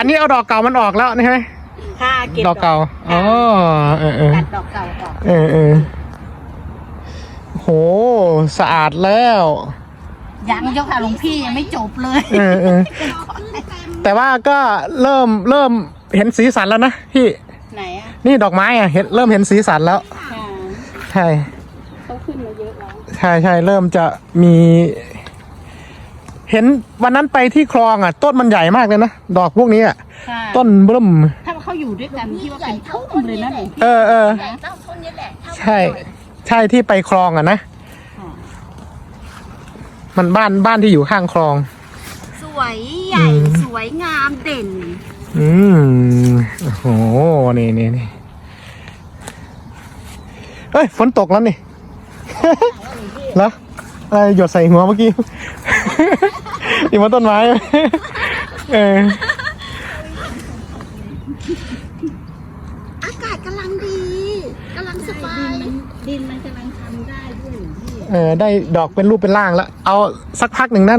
อันนี้เอาดอกเก่ามันออกแล้วนี่ใช่ไหมค่ะเก็บดอกเก่าอ๋อเออเออตัดดอกเก่าออกเออเออโหสะอาดแล้วยังเจ้าค่ะหลวงพี่ยังไม่จบเลยเออเออแต่ว่าก็เริ่มเริ่มเห็นสีสันแล้วนะพี่ไหนอะนี่ดอกไม้อะเห็นเริ่มเห็นสีสันแล้วค่ะใช่เขาขึ้นมาเยอะแล้วใช่ใช่เริ่มจะมี เห็นวันนั้นไปที่คลองอะ ต้นมันใหญ่มากเลยนะดอกพวกนี้อะค่ะต้นเบิ่มถ้าเขาอยู่ด้วยกันที่ว่าเป็นทุ่มเลยนะหลวงพี่เออเออใหญ่เต้าต้นนี้แหละเท่าใช่ใช่ที่ไปคลองอะนะค่ะมันบ้านบ้านที่อยู่ข้างคลอง สวยใหญ่อืมสวยงามเด่น อืมโอ้โหนี่นี่นี่เอ้ยฝนตกแล้วนี่ เหรอ อะไรหยดใส่หัวเมื่อกี้อยู่บนต้นไม้ เออ อากาศกำลังดีกำลังสบายดินมันกำลังทำได้ด้วยหลวงพี่เออ ได้ดอกเป็นรูปเป็นร่างแล้ว เอาสักพักหนึ่งนะ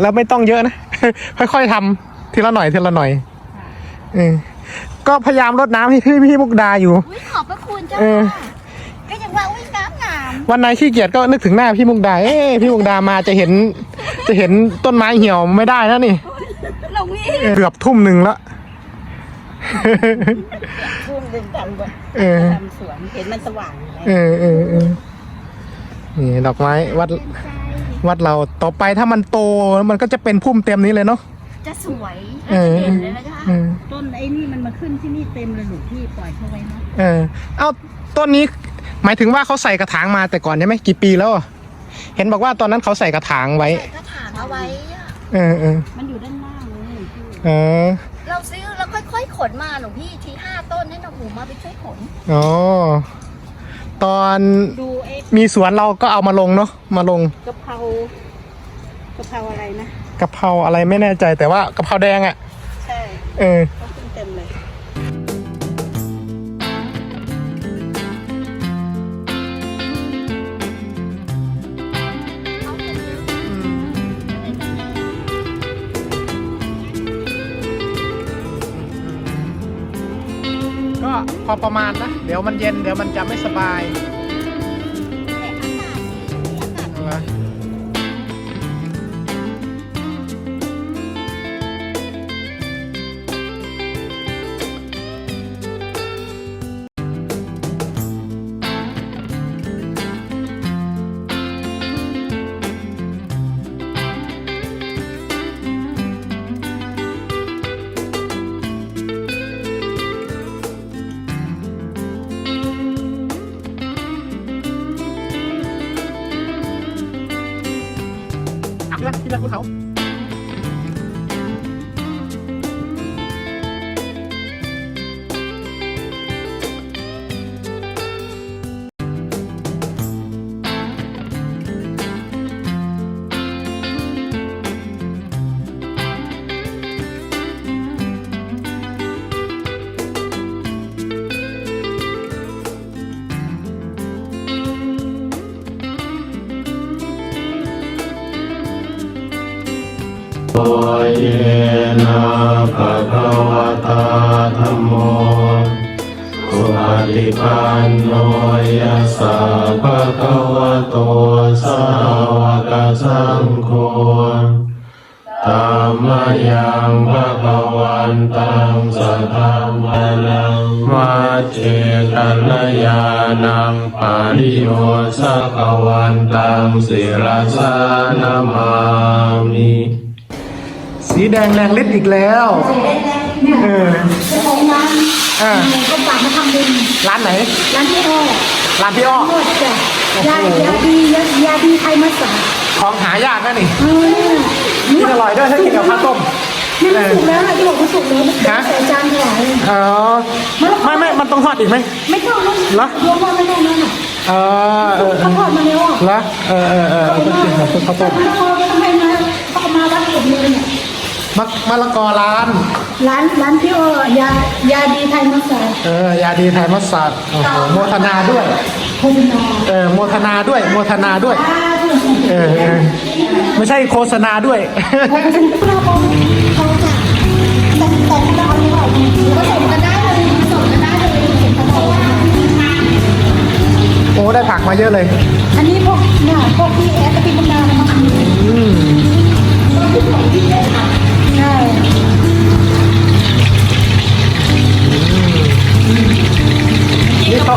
แล้วไม่ต้องเยอะนะ ค่อยๆทำทีละหน่อยทีละหน่อยเออก็พยายามรดน้ำให้พี่พี่มุกดาอยู่ อุ้ยขอบพระคุณเจ้าเออ ค่ะก็ยังว่าอุ้ยน้ำงาม วันไหนขี้เกียจก็นึกถึงหน้าพี่มุกดาเอ้ยพี่มุกดามาจะเห็น จะเห็นต้นไม้เหี่ยวไม่ได้นะนี่หลวงพี่เกือบทุ่มหนึ่งแล้วทุ่มดึงกันแบบเออทำสวนเห็นมันสว่างไหมเออเออเออนี่ดอกไม้วัดวัดเราต่อไปถ้ามันโตมันก็จะเป็นพุ่มเต็มนี้เลยเนาะจะสวยเออจะเด่นเลยนะคะเออต้นไอ้นี่มันมาขึ้นที่นี่เต็มเลยหลวงพี่ปล่อยเขาไว้เนาะเออ เอ้าต้นนี้ หมายถึงว่าเขาใส่กระถางมาแต่ก่อนใช่ไหมกี่ปีแล้วอะเห็นบอกว่าตอนนั้นเขาใส่กระถางไว้ ใส่กระถางเอาไว้อะเออเออมันอยู่ด้านล่างเลยหลวงพี่เออเราซื้อแล้วค่อยๆขนมาหลวงพี่ทีห้าต้นให้หนูมาไปช่วยขน อ๋อตอนดูไอ้มีสวนเราก็เอามาลงเนาะมาลงกะเพรากะเพราอะไรนะ กะเพราอะไรไม่แน่ใจแต่ว่ากะเพราแดงอะ่ะ ใช่เออเข พอประมาณนะ เดี๋ยวมันเย็นเดี๋ยวมันจะไม่สบาย ภะคะวะตาธัมโมสุปฏิปันโนยัสสะภะคะวะโตสาวกสังโฆธัมมยังภะคะวันตังสัทธามานังมัจเจกัลยานังปาริโยสัพพวันตังศิรสานามามิ สีแดงแรงฤทธิ์อีกแล้วเออเจ้าของร้านอ่าก็ฝากมาทำบุญร้านไหน ร้านที่อ้อร้านพี่อ้อหมดจ้ะยายาดียายาดีไทยมาสาของหายากนะนี่เออกินอร่อยด้วยถ้ากินกับข้าวต้มนี่มันสุกแล้วนะที่บอกว่าสุกแล้วมันฮะใส่จานถวายเลยอ๋อไม่ไม่มันต้องทอดอีกไหมไม่ต้องนะเหรอรวมว่าไม่ต้องนั่นน่ะเออเออเอเขาอทอดมาแล้วอะเหรอเออเออเออเอาไปกินกับข้าวต้มไม่ต้องไม่ต้องให้มาเขาเอามาวัดผมเลยเนี่ย มะมะละกอร้าน ร้านร้านพี่โอยายาดีไทยมัสาเออยาดีไทยมัสาดโอ้โหโมทนาด้วยโมษณาเออโมทนาด้วย โมทนาด้วยเออไม่ใช่โฆษณาด้วยโอ้ได้ผักมาเยอะเลย อันนี้พวกเนี่ยพวกพี่แอดสปินนามันมาอืม ที่ผมที่ได้ ใช่นี่เขา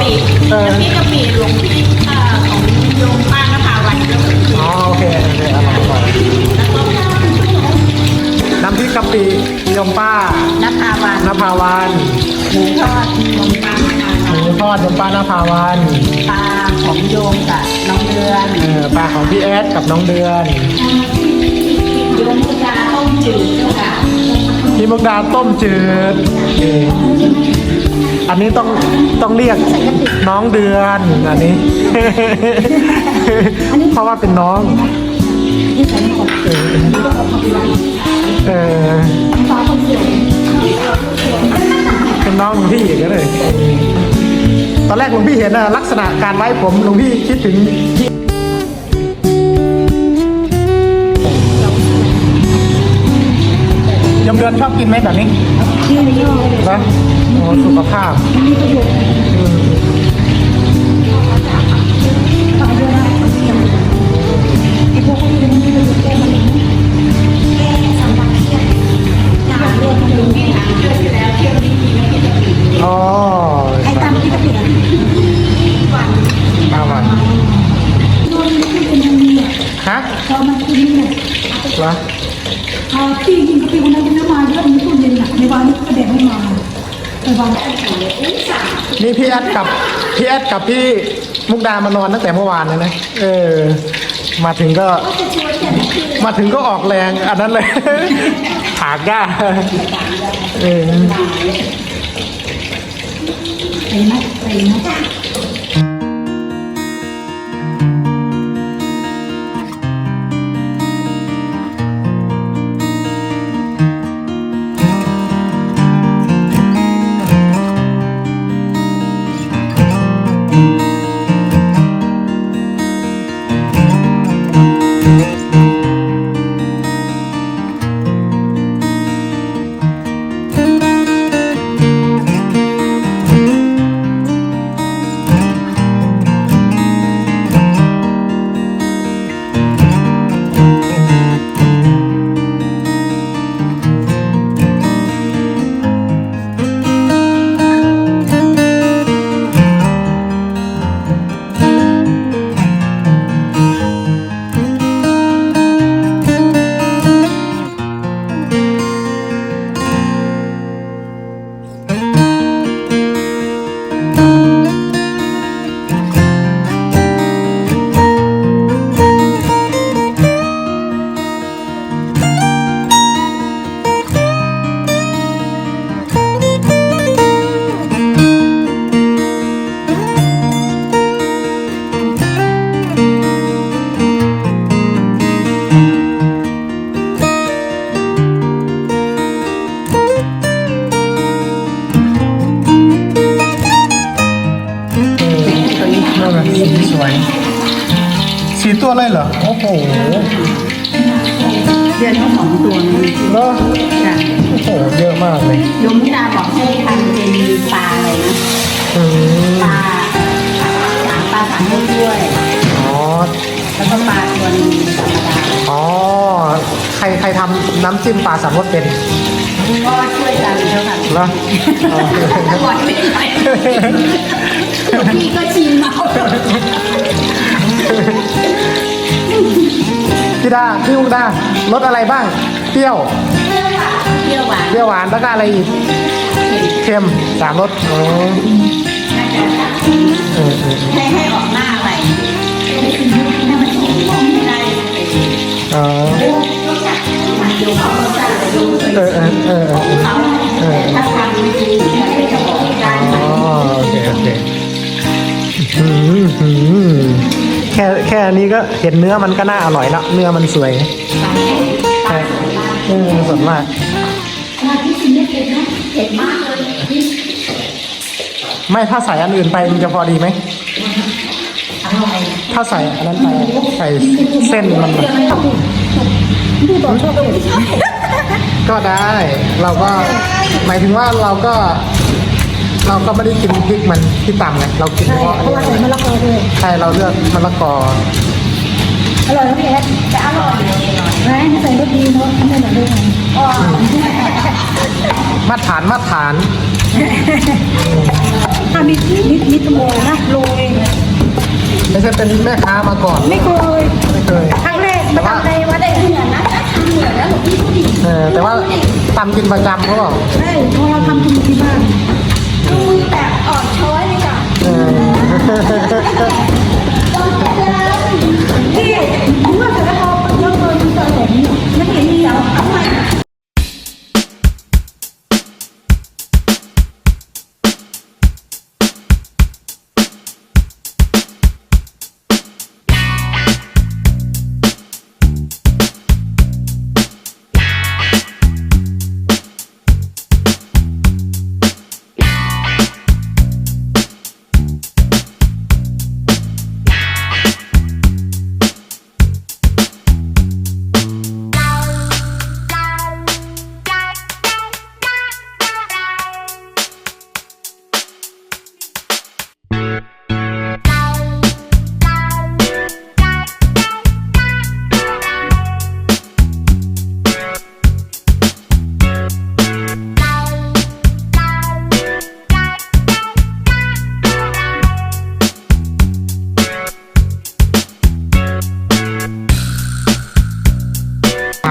เออพี่กกะปิหลวงพี่เอ่อของโยมป้านภาวันก็อ๋อโอเคโอเคอร่อยอร่อยน้ำพริกกะปิยมป้านภาวันนภาวันหมูทอดโยมป้านภาหวัมูทอดยมป้านภาวันปลาของโยมกับน้องเดือนเออปลาของพี่แอดกับน้องเดือนโยมพุทธาต้ม จืดเจ้าค่ะพี่มุกดาต้มจืดเอออันนี้ต้องต้องเรียกน้องเดือนอันนี้ เพราะว่าเป็นน้องเออเออเป็นน้องหลวงพี่อีกแล้วเลย ตอนแรกหลวงพี่เห็นนะลักษณะการไว้ผมหลวงพี่คิดถึง เดือนชอบกินไหมแบบนี้ที่นี่ก็นะโอ้สุขภาพมีประโยชน์อืมทำด้วยได้ไอ้พวกนี้มันมีประโยชน์แก้มะเร็งแก้สัมผัสเสี่ยงยาลดลงที่หางเชื่ออยู่แล้วเที่ยวนี้มีน้ำพริกกะปิอ๋อไอ้ตามที่กะปิอะมาวันโน่นนี่คือเป็นยังไงอะฮะพอมันคือนี่เนี่ยเหรอ พอพี่กินกะปิวันนั้นเป็นน้ำมันเยอะมีตู้เย็นอะในวันนี้ก็เด็กไม่มาในวันนี่พี่แอดกับพี่แอดกับพี่มุกดามานอนตั้งแต่เมื่อวานเลยนะเออ มาถึงก็มาถึงก็ออกแรงอันนั้นเลย ถากหญ้าเออ ไปนะไปนะ โอ้โหเดือนเขาสองตัวนึงเนอะจ้ะโอ้โหเยอะมากเลยโยมพุทธาบอกให้ทำเป็นปลาอะไรนะอืมปลาหางปลาสังลูกด้วยอ๋อแล้วก็ปลาตัวหนึงธรรมดาอ๋อใครใครทำน้ำจิ้มปลาสามรสเป็นก็ช่วยกันเท่ากันเหรออ๋ออร่อยไม่ไหวพี่ก็ชิมเอา พี่ดาพี่มุกดารสอะไรบ้าง เปรี้ยว เปรี้ยวหวานเปรี้ยวหวานแล้วก็อะไรอีก เค็มสามรสอ๋อน่าจะเออเออให้ให้ออกหน้าอะไรให้มันออกไม่ได้เออมันดูเขาสร้างแต่ดูเออเออเออเออเขาแต่ถ้าทำไม่ดีมันก็จะบอกได้อ๋อโอเคโอเคอืมอืม แค่แค่อันนี้ก็เห็นเนื้อมันก็น่าอร่อยละเนื้อมันสวยใช่เออสดมากเผ็ดมากเลยไม่ถ้าใส่อันอื่นไปมันจะพอดีไหมอร่อยถ้าใส่อันนั้นไปใส่เส้นมันน่ะก็ได้ เราก็หมายถึงว่าเราก็ เราก็ไม่ได้กินพริกมันที่ต่ำไงเรากินเฉใช่พาะเพราะว่าใส่มะละกอด้วยใช่เราเลือกมะละกออร่อยนะพี่แอดแต่อร่อยร้านใส่รสดีเนาะทำให้หน่อยด้วยไงมาตรฐานมาตรฐานถ้ามีนิดนิดโมนะโรยไม่ใช่เป็นแม่ค้ามาก่อนไม่เคยไม่เคยครั้งแรกมาทำในวัดได้เหมือนนะทำเหมือนนะหลวงพี่ดูดิเออแต่ว่าตำกินประจำเขาบอกใช่เพราะเราทำกินที่บ้านดู แบบอ่อนช้อยเลยจ้ะเออที่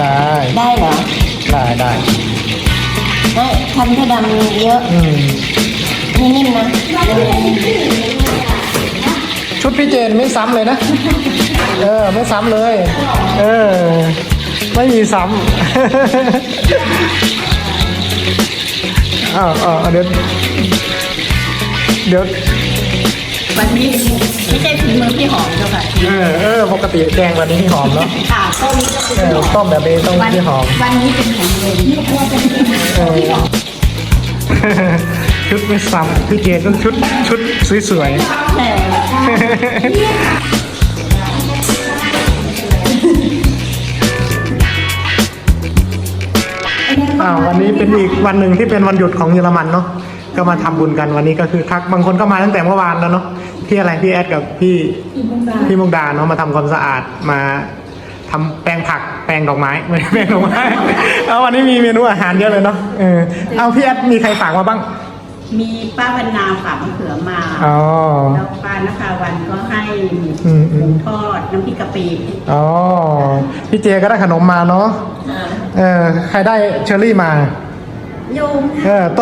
ได้ได้เหรอ ได้ได้ได้ทำก็ดำเยอะอืมนิ่มๆนะ ชุดพี่เจนไม่ซ้ำเลยนะ เออ ไม่ซ้ำเลย เออ ไม่มีซ้ำ อ้าวอ้าวเดี๋ยวเดี๋ยว วันนี้ไม่ใช่ฝีมือพี่หอมเจ้าค่ะเออเออปกติแกงแบบนี้หอมเนาะค่ะต้มเออต้มแบบนี้ต้องที่หอม วันนี้เป็นของเย็นเออชุดไม่ซ้ำพี่เจนต้องชุดชุดสวยๆแต่อ่าวันนี้เป็นอีกวันหนึ่งที่เป็นวันหยุดของเยอรมันเนาะ ก็มาทำบุญกันวันนี้ก็คือคักบางคนก็มาตั้งแต่เมื่อวานแล้วเนาะพี่อะไรพี่แอดกับพี่พี่มุกดาเนาะมาทำความสะอาดมาทำแปลงผักแปลงดอกไม้ไม่ใช่แปลงดอกไม้เอาวันนี้มีเมนูอาหารเยอะเลยเนาะเออเอาพี่แอดมีใครฝากมาบ้าง มีป้าวันนาฝากมะเขือมาอ๋อแล้วป้านคาวันก็ให้อืมหอืมูมทอดน้ำพริกกะปิอ๋อพี่เจก็ได้ขนมมาเนาะเออใครได้เชอรี่มาโยมเออต้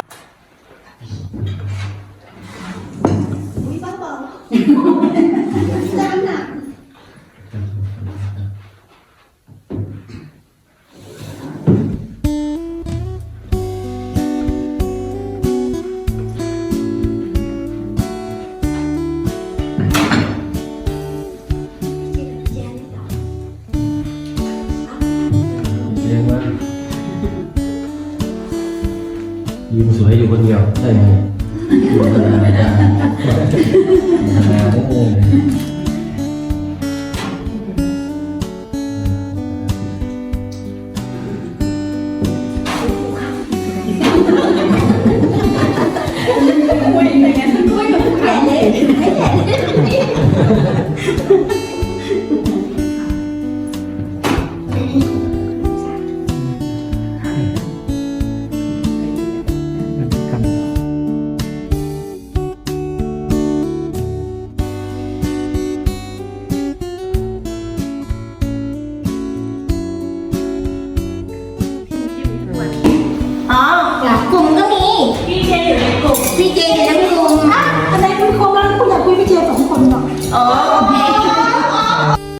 ยิ้มสวยอยู่คนเดียวได้ไหมอยู่ธรรมดาธรรมดาเด้ออ